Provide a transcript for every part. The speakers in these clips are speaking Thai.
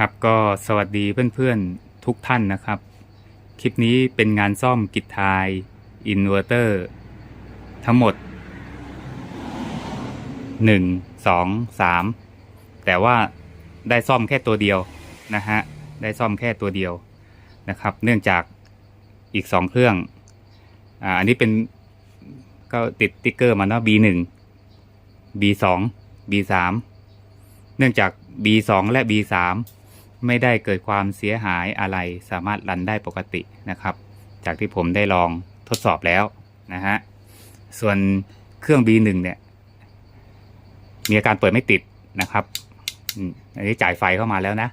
ครับก็สวัสดีเพื่อนๆทุกท่านนะครับ คลิปนี้เป็นงานซ่อมกิจทายอินเวอร์เตอร์ทั้งหมด 1 2 3 แต่ว่าได้ซ่อมแค่ตัวเดียวนะฮะได้ซ่อมแค่ตัวเดียวนะครับ เนื่องจากอีก 2 เครื่องอ่าอันนี้เป็นก็ติดติ๊กเกอร์มาเนาะ B1 B2 B3 เนื่องจาก B2 และ B3 ไม่ได้เกิดความเสียหายอะไรสามารถรันได้ปกตินะครับ จากที่ผมได้ลองทดสอบแล้วนะฮะส่วนเครื่อง B1 เนี่ยมีอาการเปิดไม่ติดนะครับอันนี้จ่ายไฟเข้ามาแล้วนะ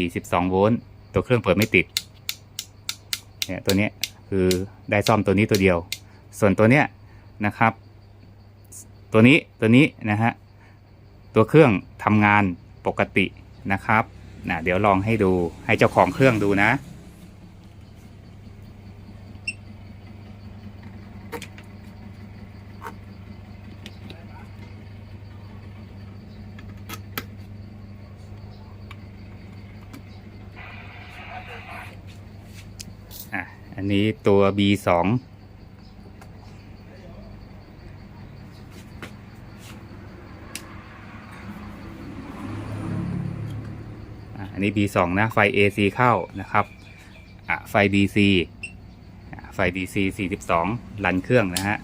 42 โวลต์ ตัวเครื่องเปิดไม่ติด เนี่ยตัวนี้คือได้ซ่อมตัวนี้ตัวเดียว ส่วนตัวเนี้ยนะครับ ตัวนี้ตัวนี้นะฮะ ตัวเครื่องทำงานปกตินะครับ นะเดี๋ยวลองให้ดูให้เจ้าของเครื่องดูนะ อันนี้ตัว B2 อะอั นนี้ B2 นะ ไฟ AC เข้านะครับไฟ DC ไฟ DC 42 รันเครื่องนะฮะ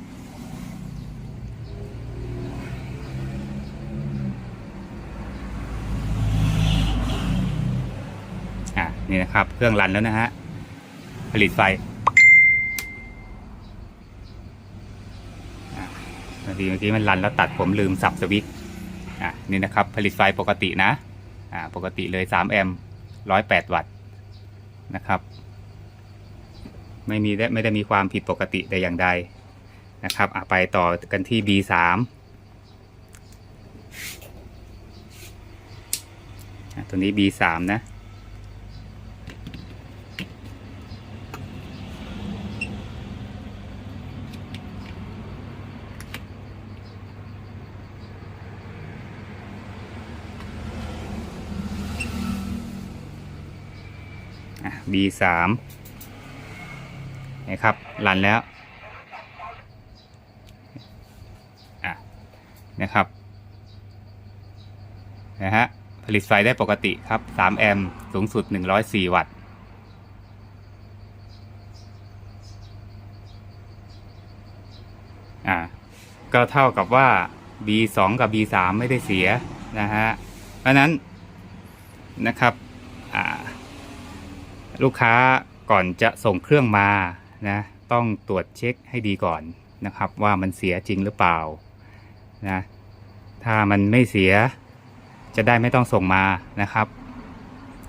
อะนี่นะครับ เครื่องรันแล้วนะฮะ ผลิตไฟอะพอดีเมื่อกี้มันรันแล้วตัดผมลืมสับสวิตช์อะนี่นะครับ ผลิตไฟปกตินะ อ่าปกติเลย 3 แอมป์108 วัตต์นะครับ ไม่มีได้ไม่ได้มีความผิดปกติแต่อย่างใดนะครับไปต่อกันที่ B3 ตัวนี้ B3 นะ อะ B3 นะครับรันแล้วอะนะครับนะฮะผลิตไฟได้ปกติครับ 3 แอมป์สูงสุด 104 วัตต์อ่าก็เท่ากับว่า B2 กับ B3 ไม่ได้เสียนะฮะเพราะนั้นนะครับอ่า ลูกค้าก่อนจะส่งเครื่องมานะต้องตรวจเช็คให้ดีก่อนนะครับ ว่ามันเสียจริงหรือเปล่านะถ้ามันไม่เสียจะได้ไม่ต้องส่งมานะครับ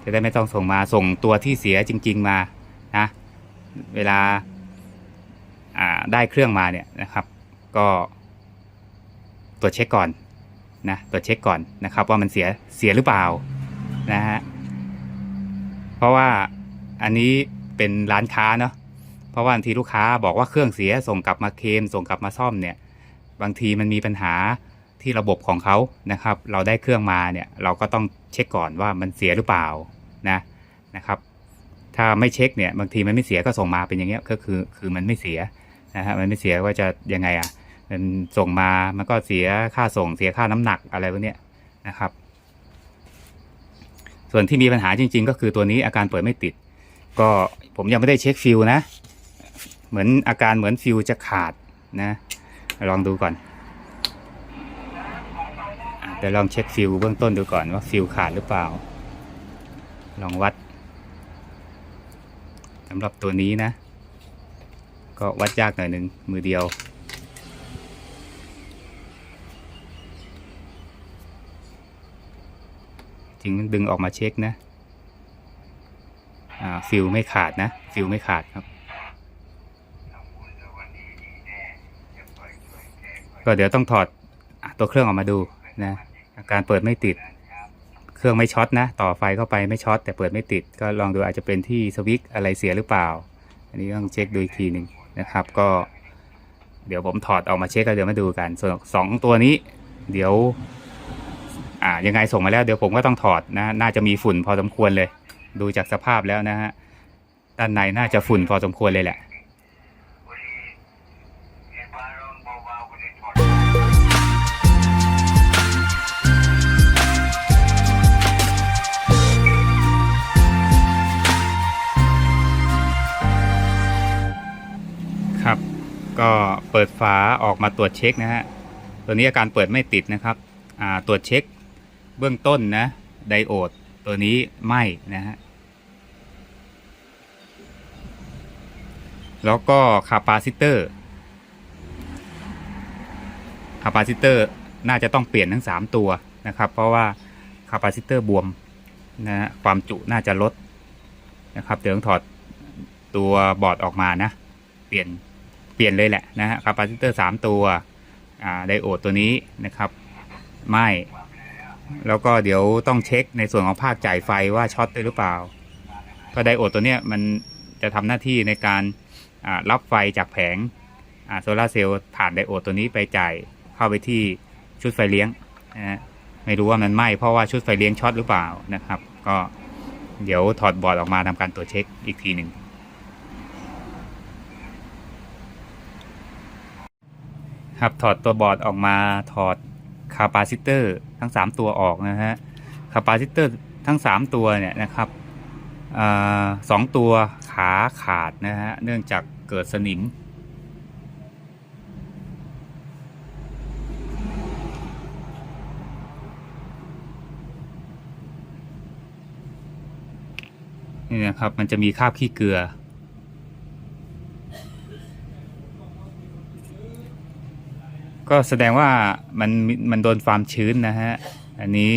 จะได้ไม่ต้องส่งมาส่งตัวที่เสียจริง ๆมานะเวลาได้เครื่องมาเนี่ยนะครับ ก็ตรวจเช็คก่อนนะตรวจเช็คก่อนนะครับ ว่ามันเสียเสียหรือเปล่านะฮะเพราะว่า อันนี้เป็นร้านค้าเนาะเพราะว่าบางทีลูกค้าบอกว่าเครื่องเสียส่งกลับมาเคลมส่งกลับมาซ่อมเนี่ย บางทีมันมีปัญหาที่ระบบของเขานะครับ เราได้เครื่องมาเนี่ยเราก็ต้องเช็คก่อนว่ามันเสียหรือเปล่านะนะครับ ถ้าไม่เช็คเนี่ยบางทีมันไม่เสียก็ส่งมาเป็นอย่างเงี้ยก็คือคือมันไม่เสียนะฮะมันไม่เสียว่าจะยังไงอะมันส่งมามันก็เสียค่าส่งเสียค่าน้ำหนักอะไรพวกเนี้ยนะครับ ส่วนที่มีปัญหาจริง ๆ ก็คือตัวนี้อาการเปิดไม่ติด ก็ผมยังไม่ได้เช็คฟิลนะ เหมือนอาการเหมือนฟิลจะขาดนะ ลองดูก่อนอะเดี๋ยวลองเช็คฟิลเบื้องต้นดูก่อนว่าฟิลขาดหรือเปล่า ลองวัดสำหรับตัวนี้นะ ก็วัดยากหน่อยหนึ่งมือเดียวจริงดึงออกมาเช็คนะ ฟิลไม่ขาดนะฟิลไม่ขาดครับ ก็เดี๋ยวต้องถอดตัวเครื่องออกมาดูนะการเปิดไม่ติด เครื่องไม่ช็อตนะ ต่อไฟเข้าไปไม่ช็อตแต่เปิดไม่ติด ก็ลองดูอาจจะเป็นที่สวิตช์อะไรเสียหรือเปล่า อันนี้ต้องเช็คดูอีกทีหนึ่งนะครับ ก็เดี๋ยวผมถอดออกมาเช็คแล้วเดี๋ยวมาดูกัน ส่วนสองตัวนี้ เดี๋ยว อ่ายังไงส่งมาแล้วเดี๋ยวผมก็ต้องถอดนะ น่าจะมีฝุ่นพอสมควรเลย ดูจากสภาพแล้วนะฮะ ด้านในน่าจะฝุ่นพอสมควรเลยแหละครับก็เปิดฝาออกมาตรวจเช็คนะฮะ ตัวนี้อาการเปิดไม่ติดนะครับอ่าตรวจเช็คเบื้องต้นนะไดโอดตัวนี้ไหม้นะฮะ แล้วก็คาปาซิเตอร์คาปาซิเตอร์น่าจะต้องเปลี่ยนทั้ง 3 ตัวนะครับ เพราะว่าคาปาซิเตอร์บวมนะฮะความจุน่าจะลดนะครับเดี๋ยวต้องถอดตัวบอร์ดออกมานะ เปลี่ยนเปลี่ยนเลยแหละนะฮะคาปาซิเตอร์สามตัวไดโอดตัวนี้นะครับไหม่แล้วก็เดี๋ยวต้องเช็คในส่วนของภาคจ่ายไฟว่าช็อตได้หรือเปล่า ก็ไดโอดตัวเนี้ยมันจะทำหน้าที่ในการ รับไฟจากแผงโซลาเซลล์ผ่านไดโอดตัวนี้ไปจ่ายเข้าไปที่ชุดไฟเลี้ยงนะฮะไม่รู้ว่ามันไหม้เพราะว่าชุดไฟเลี้ยงช็อตหรือเปล่านะครับ ก็เดี๋ยวถอดบอร์ดออกมาทำการตรวจเช็คอีกทีหนึ่งครับถอดตัวบอร์ดออกมาถอดคาปาซิเตอร์ทั้ง 3 ตัวออกนะฮะคาปาซิเตอร์ทั้ง 3 ตัวเนี่ยนะครับอสองตัว ขาขาดนะฮะ เนื่องจากเกิดสนิม นี่นะครับ มันจะมีคราบขี้เกลือ ก็แสดงว่ามันมันโดนความชื้นนะฮะ อันนี้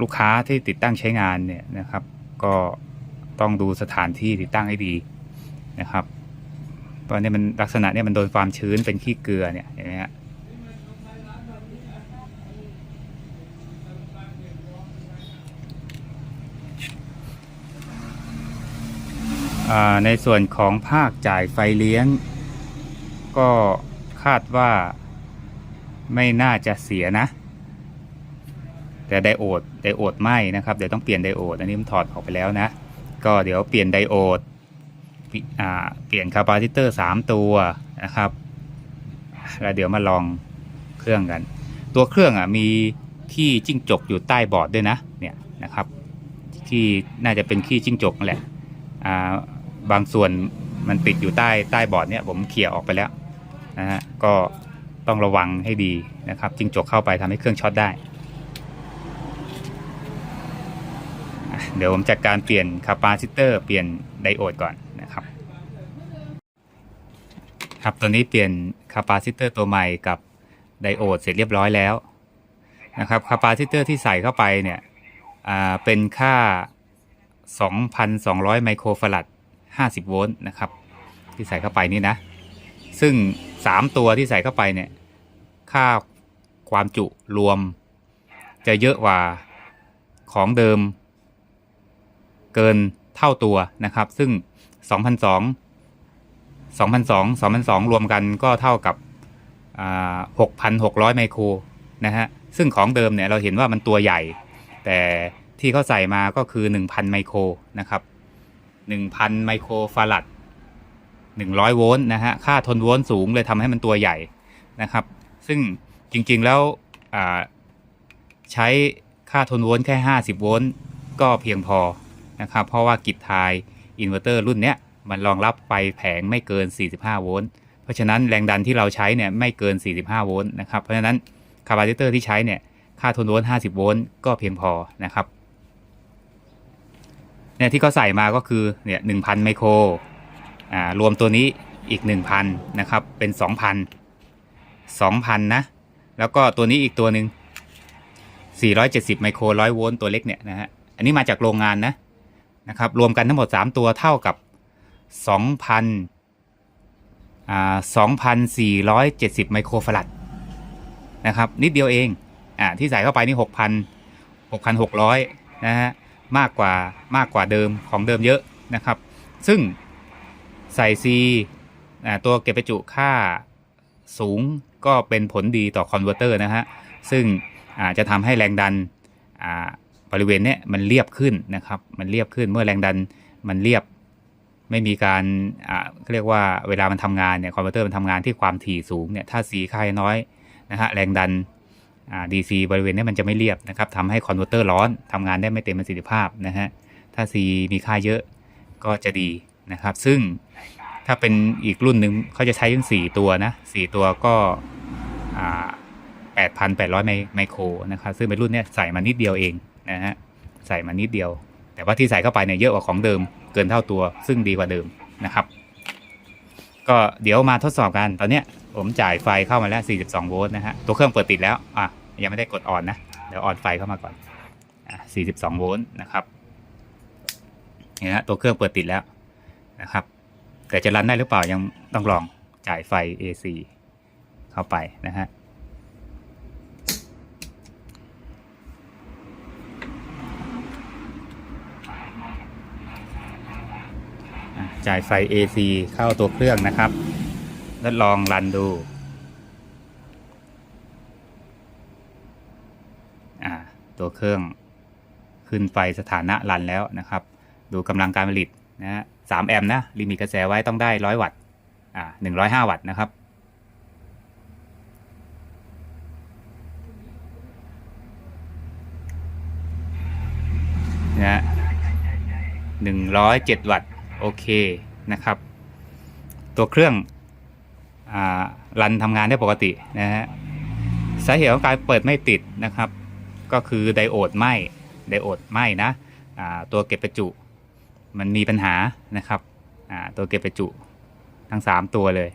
ลูกค้าที่ติดตั้งใช้งานเนี่ยนะครับ ก็ ต้องดูสถานที่ติดตั้งให้ดีนะครับ ตอนนี้มันลักษณะเนี่ยมันโดนความชื้นเป็นขี้เกลือเนี่ยเห็นไหมฮะอ่าในส่วนของภาคจ่ายไฟเลี้ยง ก็คาดว่าไม่น่าจะเสียนะ แต่ไดโอดไดโอดไหมนะครับ เดี๋ยวต้องเปลี่ยนไดโอด อันนี้มันถอดออกไปแล้วนะ ก็เดี๋ยวเปลี่ยนไดโอดเปลี่ยนคาปาซิเตอร์สามตัวนะครับ แล้วเดี๋ยวมาลองเครื่องกัน ตัวเครื่องอะมีขี้จิ้งจกอยู่ใต้บอร์ดด้วยนะเนี่ยนะครับที่น่าจะเป็นขี้จิ้งจกแหละอ่าบางส่วนมันติดอยู่ใต้ใต้บอร์ดเนี่ยผมเคลียออกไปแล้วนะฮะก็ต้องระวังให้ดีนะครับจิ้งจกเข้าไปทำให้เครื่องช็อตได้อะ เดี๋ยวผมจัดการเปลี่ยนคาปาซิเตอร์เปลี่ยนไดโอดก่อนนะครับ ครับตัวนี้เปลี่ยนคาปาซิเตอร์ตัวใหม่กับไดโอดเสร็จเรียบร้อยแล้วนะครับคาปาซิเตอร์ที่ใส่เข้าไปเนี่ยเป็นค่า 2,200 ไมโครฟาราด50 โวลต์นะครับ ที่ใส่เข้าไปนี่นะ ซึ่ง 3 ตัวที่ใส่เข้าไปเนี่ย ค่าความจุรวมจะเยอะกว่าของเดิม เกินเท่าตัวนะครับ ซึ่ง2,200 2,200 2,200รวมกันก็เท่ากับ 6,600 ไมโครนะฮะ ซึ่งของเดิมเนี่ยเราเห็นว่ามันตัวใหญ่ แต่ที่เขาใส่มาก็คือ 1,000 ไมโครนะครับ 1,000 ไมโครฟาราด100 โวลต์นะฮะ ค่าทนโวลต์สูงเลยทำให้มันตัวใหญ่นะครับ ซึ่งจริงๆแล้วใช้ค่าทนโวลต์แค่ 50 โวลต์ก็เพียงพอ นะครับ เพราะว่ากิจทายอินเวอร์เตอร์รุ่นเนี้ยมันรองรับไฟแผงไม่เกิน 45 โวลต์ เพราะฉะนั้นแรงดันที่เราใช้เนี่ยไม่เกิน 45 โวลต์นะครับ เพราะฉะนั้นคาปาซิเตอร์ที่ใช้เนี่ยค่าทนโวลต์ 50 โวลต์ก็เพียงพอนะครับ เนี่ยที่เขาใส่มาก็คือเนี่ยหนึ่งพันไมโคร อ่ารวมตัวนี้อีกหนึ่งพันนะครับ เป็นสองพันสองพันนะ แล้วก็ตัวนี้อีกตัวหนึ่งสี่ร้อยเจ็ดสิบไมโครร้อยโวลต์ตัวเล็กเนี่ยนะฮะ อันนี้มาจากโรงงานนะ นะครับรวมกันทั้งหมดสามตัวเท่ากับสองพันอ่าสองพันสี่ร้อยเจ็ดสิบไมโครฟาราดนะครับนิดเดียวเองอ่าที่ใส่เข้าไปนี่หกพันหกพันหกร้อยนะฮะมากกว่ามากกว่าเดิมของเดิมเยอะนะครับ ซึ่งใส่ C อ่าตัวเก็บประจุค่าสูงก็เป็นผลดีต่อคอนเวอร์เตอร์นะฮะ ซึ่งจะทำให้แรงดัน บริเวณเนี้ยมันเรียบขึ้นนะครับ มันเรียบขึ้นเมื่อแรงดันมันเรียบ ไม่มีการอ่าเรียกว่าเวลามันทำงานเนี่ยคอมพิวเตอร์มันทำงานที่ความถี่สูงเนี่ยถ้าสีค่าน้อยนะฮะแรงดันอ่า DC บริเวณเนี้มันจะไม่เรียบนะครับทำให้คอนเวอร์เตอร์ร้อนทำงานได้ไม่เต็มประสิทธิภาพนะฮะถ้า C มีค่าเยอะก็จะดีนะครับ ซึ่งถ้าเป็นอีกรุ่นหนึ่งเขาจะใช้ถึง4ตัวนะ4ตัวก็อ่า8,800 ไมไมโครนะครับ ซึ่งเป็นรุ่นเนี้ยใส่มานิดเดียวเอง นะฮะใส่มานิดเดียว แต่ว่าที่ใส่เข้าไปเนี่ยเยอะกว่าของเดิมเกินเท่าตัวซึ่งดีกว่าเดิมนะครับ ก็เดี๋ยวมาทดสอบกันตอนเนี้ยผมจ่ายไฟเข้ามาแล้ว 42 โวลต์นะฮะตัวเครื่องเปิดติดแล้วอะยังไม่ได้กดออนนะเดี๋ยวออนไฟเข้ามาก่อนอะ42 โวลต์นะครับเนี่ยฮะตัวเครื่องเปิดติดแล้วนะครับแต่จะรันได้หรือเปล่ายังต้องลองจ่ายไฟ AC เข้าไปนะฮะ จ่ายไฟ AC เข้าตัวเครื่องนะครับแล้วลองรันดูตัวเครื่องขึ้นไฟสถานะรันแล้วนะครับ ดูกำลังการผลิตนะฮะสามแอมป์นะลิมิตกระแสไว้ต้องได้ร้อยวัตต์อ่าหนึ่งร้อยห้าวัตต์นะครับนะฮะหนึ่งร้อยเจ็ดวัตต์ โอเคนะครับ ตัวเครื่องรันทำงานได้ปกตินะฮะสาเหตุของการเปิดไม่ติดนะครับ ก็คือไดโอดไหมไดโอดไหมนะตัวเก็บประจุมันมีปัญหานะครับตัวเก็บประจุทั้ง 3 ตัวเลย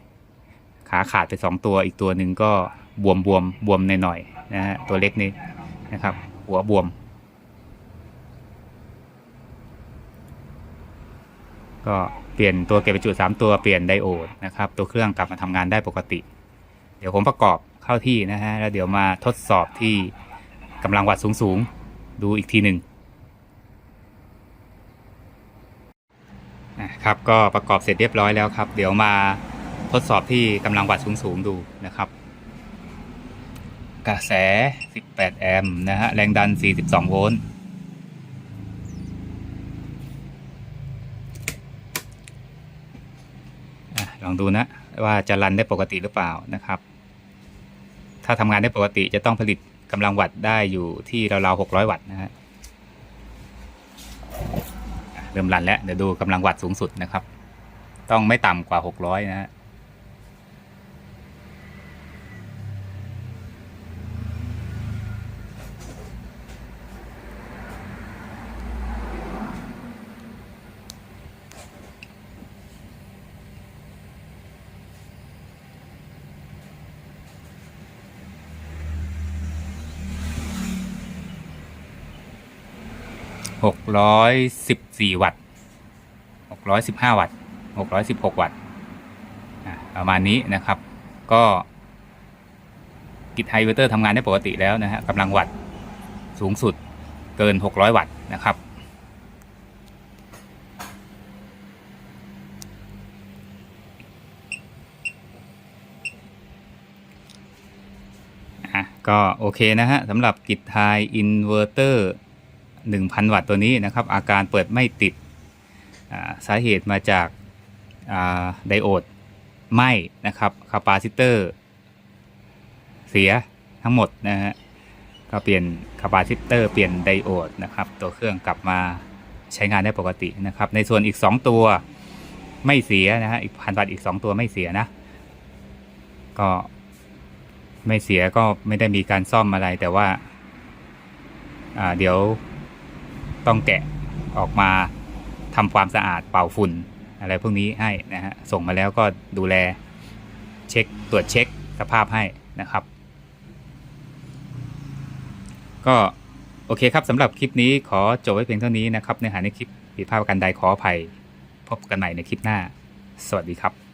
ขาขาดไป 2 ตัวอีกตัวหนึ่งก็บวมบวมบวมหน่อยๆนะฮะตัวเล็กนี้นะครับ หัวบวม ก็เปลี่ยนตัวเก็บประจุ 3 ตัวเปลี่ยนไดโอดนะครับ ตัวเครื่องกลับมาทำงานได้ปกติ เดี๋ยวผมประกอบเข้าที่นะฮะแล้วเดี๋ยวมาทดสอบที่กำลังวัดสูงๆ ดูอีกทีหนึ่งนะครับก็ประกอบเสร็จเรียบร้อยแล้วครับ เดี๋ยวมาทดสอบที่กำลังวัดสูงๆดูนะครับ กระแส 18 แอมป์นะฮะแรงดัน 42 โวลต์ อะ ลองดูนะว่าจะรันได้ปกติหรือเปล่านะครับ ถ้าทำงานได้ปกติจะต้องผลิตกำลังวัตต์ได้อยู่ที่ราวๆ600 วัตต์นะฮะอะเริ่มรันแล้วเดี๋ยวดูกำลังวัตต์สูงสุดนะครับ ต้องไม่ต่ำกว่า 600 นะฮะ 614วัตต์615วัตต์616วัตต์ประมาณนี้นะครับ ก็กิจไฮเวอร์เตอร์ทำงานได้ปกติแล้วนะฮะกำลังวัตต์สูงสุดเกิน 600 วัตต์นะครับอะก็โอเคนะฮะสำหรับกิจไฮอินเวอร์เตอร์ 1,000 วัตต์ตัวนี้นะครับ อาการเปิดไม่ติดสาเหตุมาจากาไดโอดไหม้นะครับคาปาซิเตอร์เสียทั้งหมดนะฮะก็เปลี่ยนคาปาซิเตอร์เปลี่ยนไดโอดนะครับ ตัวเครื่องกลับมาใช้งานได้ปกตินะครับ ในส่วนอีก 2 ตัวไม่เสียนะฮะอีกพันวัตต์อีก 2 ตัวไม่เสียนะ ก็ไม่เสียก็ไม่ได้มีการซ่อมอะไรแต่ว่า เดี๋ยว ต้องแกะออกมาทำความสะอาดเป่าฝุ่น อะไรพวกนี้ให้นะฮะส่งมาแล้วก็ดูแลเช็คตรวจเช็คสภาพให้นะครับ ก็โอเคครับสำหรับคลิปนี้ขอจบไว้เพียงเท่านี้นะครับเนื้อหาในคลิปผิดพลาดประการใดขออภัย พบกันใหม่ในคลิปหน้า สวัสดีครับ